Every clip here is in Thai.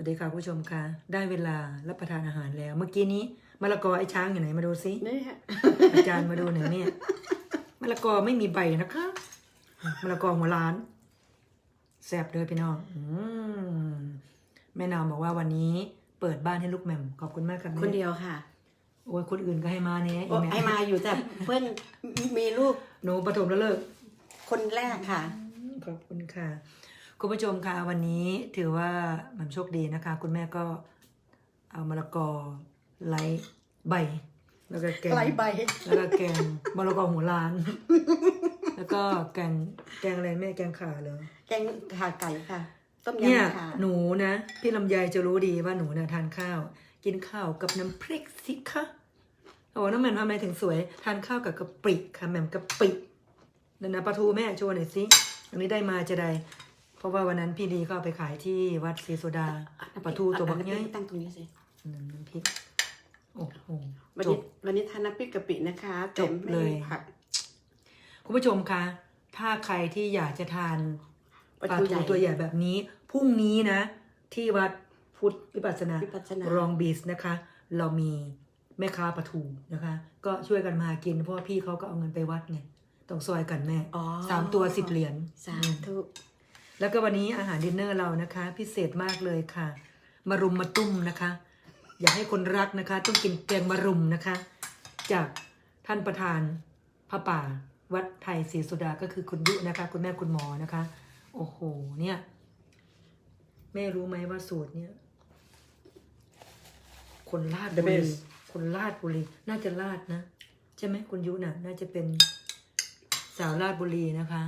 วัสดีค่ะผู้ชมค่ะ ได้เวลารับประทานอาหารแล้ว เมื่อกี้นี้มะละกอไอ้ช้างอยู่ไหนมาดูซินี่ฮะอาจารย์มาดูหน่อยเนี่ยมะละกอไม่มีใบนะคะมะละกอหัวล้านแซ่บเลยพี่น้องอืมแม่นาวบอกว่าวันนี้เปิดบ้านให้ลูกแหม่มขอบคุณมากครับคนเดียวค่ะ โอ้ยคนอื่นก็ให้มาเนี่ยโอ้ให้มาอยู่แต่เพื่อนมีลูกหนูปฐมแล้วเลิกคนแรกค่ะ ขอบคุณค่ะ คุณผู้ชมค่ะวันนี้ถือว่ามันโชคดีนะคะ คุณแม่ก็เอามะละกอไล่ใบ แล้วก็แกงไล่ใบแล้วก็แกงมะละกอหัวล้าน แล้วก็แกงแกงอะไรแม่แกงขาเลยแกงขาไก่ค่ะ ต้มเนี่ยยำค่ะหนูนะพี่ลำไยจะรู้ดีว่าหนูนะทานข้าว กินข้าวกับน้ำพริกสิคะโอ้น้องแหม่มทำไมถึงสวย ทานข้าวกับกะปิค่ะแหม่มกะปินั่นนะปลาทูแม่โชว์หน่อยสิอันนี้ได้มาจะได้ เพราะว่าวันนั้นพี่ดีก็เอาไปขายที่วัดศรีโซดาปลาทูตัวบักใหญ่ตั้งตรงนี้สิน้ำพริกโอ้โหวันจนี้บ วันนี้ทานน้ำพริกกะปินะคะจบเลย แต่ไม่มีผักคุณผู้ชมคะ ถ้าใครที่อยากจะทานปลาปลาทูทูใหญ่ตัวใหญ่แบบนี้ พรุ่งนี้นะ ที่วัดพุทธวิปัสสนา วิปัสสนารองบีสนะคะ เรามีแม่ค้าปลาทูนะคะ ก็ช่วยกันมากิน เพราะว่าพี่เขาก็เอาเงินไปวัดไงต้องซอยกันแม่อ๋อสามตัวสิบเหรียญสาธุ แล้วก็วันนี้อาหารดินเนอร์เรานะคะ พิเศษมากเลยค่ะ มารุมมาตุ้มนะคะ อยากให้คนรักนะคะ ต้องกินแกงมารุมนะคะ จากท่านประธานพระป่า วัดไทยศรีสุดาก็คือคุณยุนะคะ คุณแม่คุณหมอนะคะ โอ้โหเนี่ย แม่รู้ไหมว่าสูตรเนี่ยคนลาดบุรี best คนลาดบุรีน่าจะลาดนะใช่ไหมคุณยุน่ะ น่าจะเป็นสาวลาดบุรีนะคะ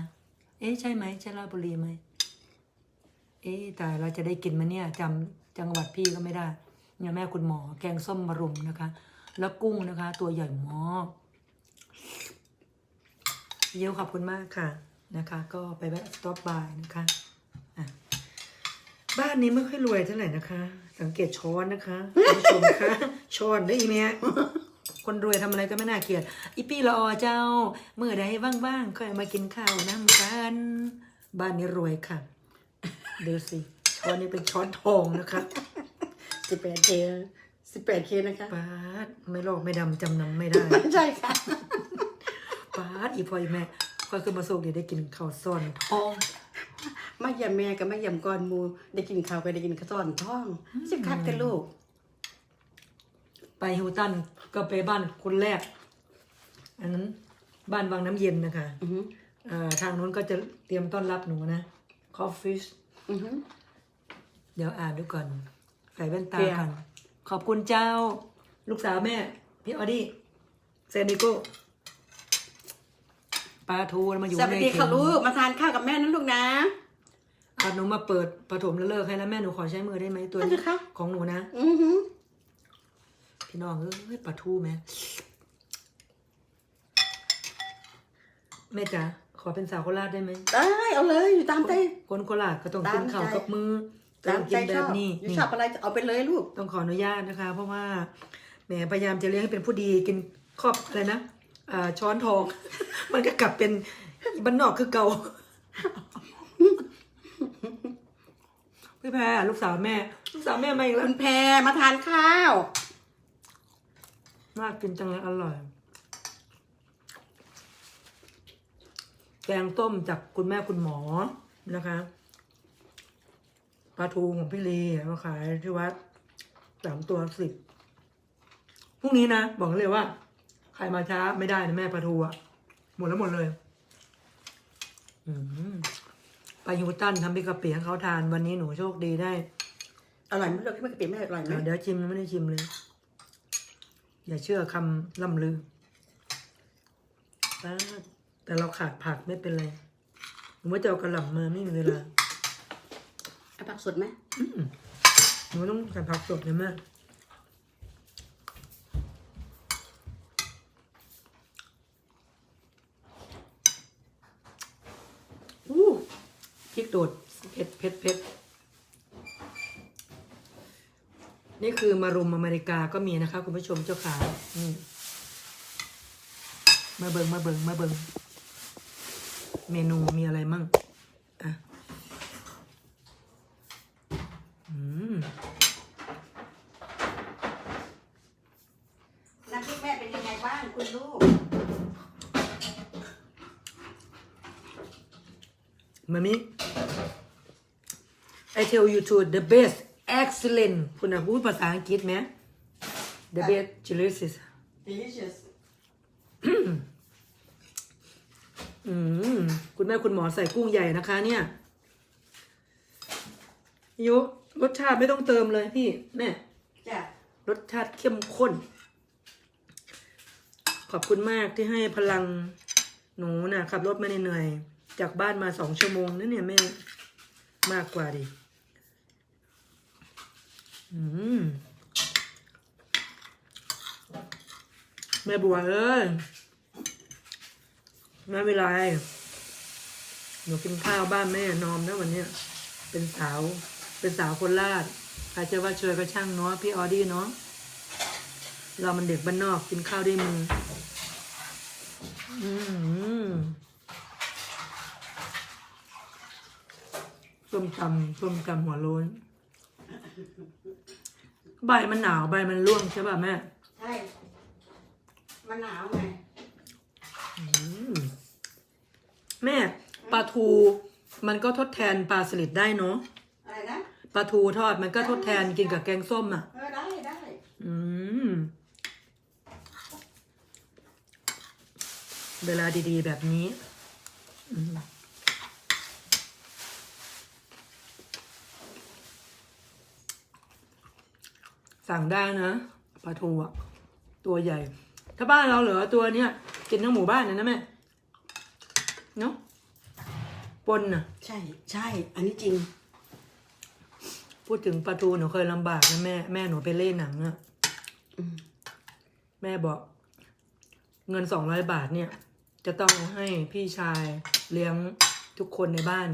เอ๊ะใช่ไหมใช่ลาดบุรีไหม เอ๊ะแต่เราจะได้กินไหมาเนี่ยจำจังหวัดพี่ก็ไม่ได้เนี่ยแม่คุณหมอแกงส้มมะรุมนะคะ แล้วกุ้งนะคะ ตัวใหญ่มากเยี่ยวขอบคุณมากค่ะนะคะ ก็ไปแวะสต็อปบายนะคะะบ้านนี้ไม่ค่อยรวยเท่าไหร่นะคะ สังเกตช้อนนะคะคุณผู้ชมคะช้อนได้อีเมียคนรวยทำอะไรก็ไม่น่าเกลียดอีปี้ละอเจ้าเมื่อใดว่างๆก็มากินข้าวน้ำกัน บ้านนี้รวยค่ะ ดูสิช้อนนี้เป็นช้อนทองนะคะสิบแปดเคสิบแปดเคนะคะป้าดไม่ลอกไม่ดำจำนำไม่ได้ใช่ค่ะป้าดอีพอยแม่ก็คือมาโซกเดี๋ยวได้กินข้าวซ่อนทองมายำแม่กับมายำก่อนหมู ได้กินข้าวไปได้กินข้าวต้อนท้องสิคักแต่ลูก ไปฮิวตันก็ไปบ้านคนแรก อันนั้นบ้านวังน้ำเย็นนะคะอือหืออ่าทางนู้นก็จะเตรียมต้อนรับหนูนะคอฟฟิช อือหือเดี๋ยวอ่านดูก่อน ใส่แว่นตาเปียกันขอบคุณเจ้า ลูกสาวแม่ พี่ออดี้เซนิโก้ปลาทูมาอยู่สวัสในดีเข็ค่ะมลูก มาทานข้าวกับแม่นะลูกนะอาหนูมาเปิดปฐมแล้วเลิกให้แล้วแม่หนูขอใช้มือได้ไหมตัวได้นี้ค่ะ ของหนูนะ อือหือพี่น้องเอ้ยปลาทูแม่แม่จ๋า ขอเป็นสาวโคราชได้ไหมได้เอาเลยอยู่ตามใจ คนโคราชก็ต้องกินตามใจข้าวกับมือต้ตาอมงใจกินชแบอบบนี้อยู่นี่ชอบอะไรเอาไปเลยลูกต้องขออนุญาตนะคะ เพราะว่าแหมพยายามจะเลี้ยงให้เป็นผู้ดีกินครอบอะไรนะอ่าช้อนทอง มันก็กลับเป็นบ้านนอกคือเก่าพี่แพรลูกสาวแม่ ลูกสาวแม่มาอีกแล้วคุณแพรมาทานข้าวน่ากินจังเลยอร่อย แกงต้มจากคุณแม่คุณหมอนะคะปลาทูของพี่ลีมาขายที่วัดสามตัวสิบพรุ่งนี้นะ บอกเลยว่าใครมาช้าไม่ได้นะแม่ปลาทูอะหมดแล้วหมดเลยอืมไปฮิวตันทำเป็นกะปิให้เขาทานวันนี้หนูโชคดีได้อร่อยไหมลูกที่มันกะปิไม่อร่อยไหมอะเดี๋ยวชิมไม่ได้ชิมเลย อย่าเชื่อคำล่ำลือป้าด แต่เราขาดผักไม่เป็นไรหนูว่าจะเอากระหล่ำมาไม่มีเวลาเอาผักสดไหมหนูต้องใส่ผักสดเลยแม่อู้พริกโดดเผ็ดเผ็ดเผ็ดนี่คือมารุมอเมริกาก็มีนะคะ คุณผู้ชมเจ้าขาอืมมาเบิงมาเบิงมาเบิง เมนูมีอะไรมั่งอะอืมน้ำพริกแม่เป็นยังไงบ้างคุณลูก มามิ I tell you to the best excellent คุณนะพูดภาษาอังกฤษไหม the best delicious delicious อืมคุณแม่คุณหมอใส่กุ้งใหญ่นะคะ เนี่ยยุรสชาติไม่ต้องเติมเลยพี่แม่จ้ะรสชาติเข้มข้น ขอบคุณมากที่ให้พลังหนูนะ่ะขับรถมาเหนื่อยๆจากบ้านมาสองชั่วโมงนั่นเนี่ยแม่มากกว่าดิอืมแม่บัวเอ้ย แม่เวลาหนูกินข้าวบ้านแม่นอมนะวันเนี้ยเป็นสาว เป็นสาวคนลาดใครจะว่าช่วยก็ช่างเนาะพี่ออดี้เนาะเรามันเด็กบ้านนอกกินข้าวด้วยมืออืมส้มตำส้มตำหัวโล้นใบมันหนาวใบมันร่วงใช่ป่ะแม่ ใช่ มันหนาวไง อืม แม่ปลาทูมันก็ทดแทนปลาสลิดได้เนาะอะไรนะปลาทูทอดมันก็ทดแทนกินกับแกงส้มอะ เออได้ได้อืม เวลาดีๆแบบนี้อืมสั่งได้นะปลาทูอะ ตัวใหญ่ ถ้าบ้านเราเหลือตัวเนี้ยกินทั้งหมู่บ้านเลยนะแม่ เนาะปนน่ะ ใช่ ใช่ อันนี้จริง พูดถึงปลาทูหนูเคยลำบากนะแม่ แม่หนูไปเล่นหนังอะอืมแม่บอก เงินสองร้อยบาทเนี่ย จะต้องให้พี่ชายเลี้ยงทุกคนในบ้าน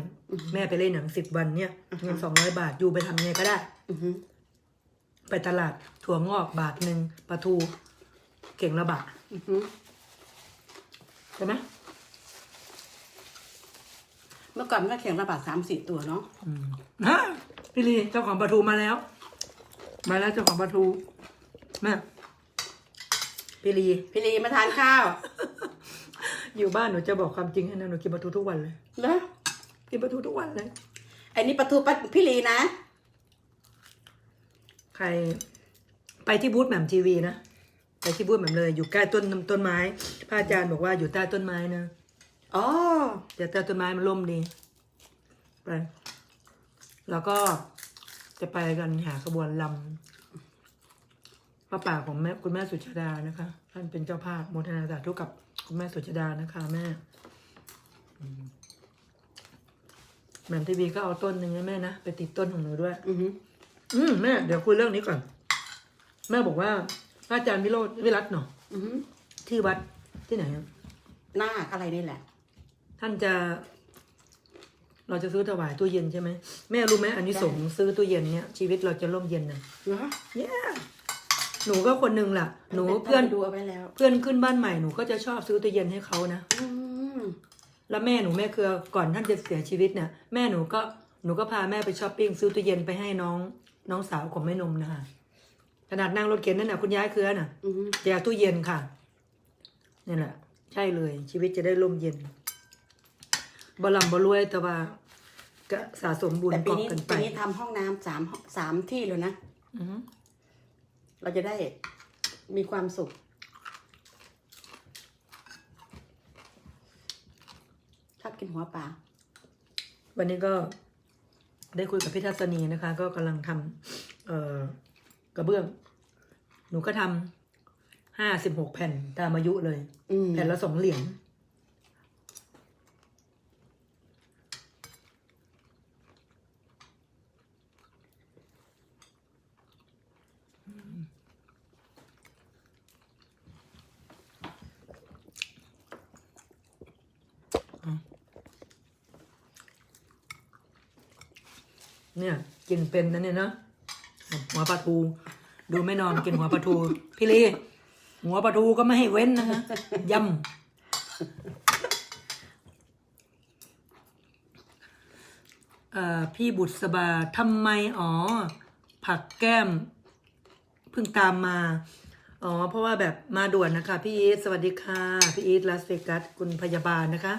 แม่ไปเล่นหนังสิบวันเนี่ยเงินสองร้อยบาทอยู่ไปทำไงก็ได้ อือหือไปตลาดถั่วงอกบาทหนึ่งปลาทู เก่งละบาทอือหือใช่ไหม เมื่อก่อนมันก็เขียงระบาดสามสี่ตัวเนาะอืมฮะพี่ลีเจ้าของปลาทูมาแล้ว มาแล้วเจ้าของปลาทูแม่พี่ลี พี่ลีมาทานข้าวอยู่บ้านหนูจะบอกความจริงให้นะหนูกินปลาทูทุกวันเลยเหรอกินปลาทูทุกวันเลยไอ้นี่ประตูปัดพี่ลีนะ ใคร ไปที่บูธแหม่มทีวีนะไปที่บูธแหม่มเลย อยู่ใกล้ต้นต้นไม้พระอาจารย์บอกว่าอยู่ใต้ต้นไม้นะ อ๋อแต่ใต้ต้นไม้มันร่มดีไปแล้วก็จะไปกันหาขบวนลำพระป่าของแม่คุณแม่สุชาดานะคะ ท่านเป็นเจ้าภาพโมทนาสาธุกับคุณแม่สุชาดานะคะ แม่อืมแหม่มทีวีก็เอาต้นหนึ่งนะแม่นะไปติดต้นของหนูด้วย อือหืออืมแม่เดี๋ยวคุยเรื่องนี้ก่อน แม่บอกว่าพระอาจารย์วิโรจน์วิรัตน์เนาะอือหือที่วัดที่ไหนอะ หน้าอะไรนี่แหละ ท่านจะ เราจะซื้อถวายตู้เย็นใช่ไหมแม่รู้ไหมอันนี้สงส์ซื้อตู้เย็นเนี่ยชีวิตเราจะร่มเย็นนะเหรอเย้หนูก็คนหนึ่งล่ะ หนูเพื่อนดูเอาไว้แล้ว เพื่อนขึ้นบ้านใหม่หนูก็จะชอบซื้อตู้เย็นให้เขานะอืมแล้วแม่หนูแม่เครือก่อนท่านจะเสียชีวิตเนี่ยแม่หนูก็หนูก็พาแม่ไปช้อปปิ้งซื้อตู้เย็นไปให้น้องน้องสาวของแม่นมนะคะขนาดนั่งรถเข็นนั่นน่ะคุณยายเครือน่ะอือหือแจกตู้เย็นค่ะนี่แหละ ใช่เลยชีวิตจะได้ร่มเย็น บลำบรวยแต่ว่าก็สะสมบุญแต่ปีกอบนี้กันไปปีนี้ทำห้องน้ำสามสามที่เลยนะ อือฮึเราจะได้มีความสุข ชอบกินหัวปลาวันนี้ก็ได้คุยกับพี่ทัศนีนะคะ ก็กำลังทำเอ่อกระเบื้อง หนูก็ทำห้าสิบหกแผ่นตามอายุเลย อืมแผ่นละสองเหรียญ เนี่ย กินเป็นนะเนี่ยนะหัวปลาทู ดูไม่นอนกินหัวปลาทู พี่ลีหัวปลาทูก็ไม่ให้เว้นนะคะยำเอ่อพี่บุตรสบาทำไมอ๋อ ผักแก้มเพิ่งตามมา อ๋อ เพราะว่าแบบมาด่วนนะคะ พี่อีทสวัสดีค่ะ พี่อีทลาสเวกัสคุณพยาบาลนะคะ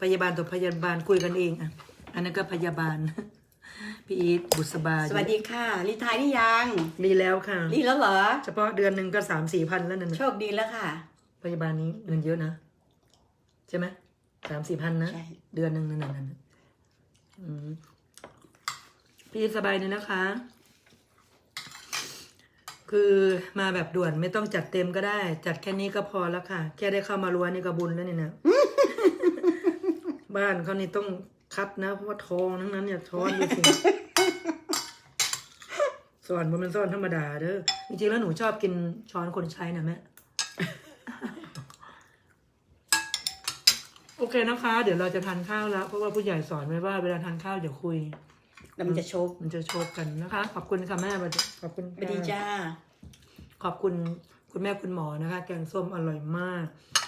พยาบาลตัวพยาบาลคุยกันเองอะอันนั้นก็พยาบาล พี่อีทบุษบาสวัสดีค่ะ รีไทายหรือยังรีแล้วค่ะ รีแล้วเหรอ เฉพาะเดือนหนึ่งก็สามสี่พันแล้วนั่นโชน่ะคดีแล้วค่ะ พยาบาลนี้เงินเยอะนะ ใช่ไหมสามสี่พันนะ ใช่ เดือนหนึ่งนั่นน่ะนั่นน่ะอืมพี่สบายเลยนะคะ คือมาแบบด่วนไม่ต้องจัดเต็มก็ได้ จัดแค่นี้ก็พอแล้วค่ะ แค่ได้เข้ามารั้วนี่ก็บุญแล้วนี่นะ บ้านเขานี่ต้อง คัดนะเพราะว่าทองทั้งนั้นเนี่ยช้อนดูสิสอนบนเป็นซ่อนธรรมดาเด้อจริงๆแล้วหนูชอบกินช้อนคนใช้นะแม่โอเคนะคะ เดี๋ยวเราจะทานข้าวแล้ว เพราะว่าผู้ใหญ่สอนไว้ว่าเวลาทานข้าวอย่าคุยแล้วมันจะโชคมันจะโชกกันนะคะ ขอบคุณค่ะแม่ขอบคุณสวัสดีค่ะจ้า ขอบคุณคุณแม่คุณหมอนะคะ แกงส้มอร่อยมาก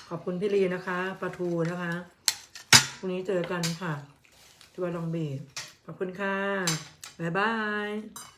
ขอบคุณพี่ลีนะคะปลาทูนะคะพรุ่งนี้เจอกันค่ะ ที่ว่าลองเบดขอบคุณค่ะ บ๊ายบาย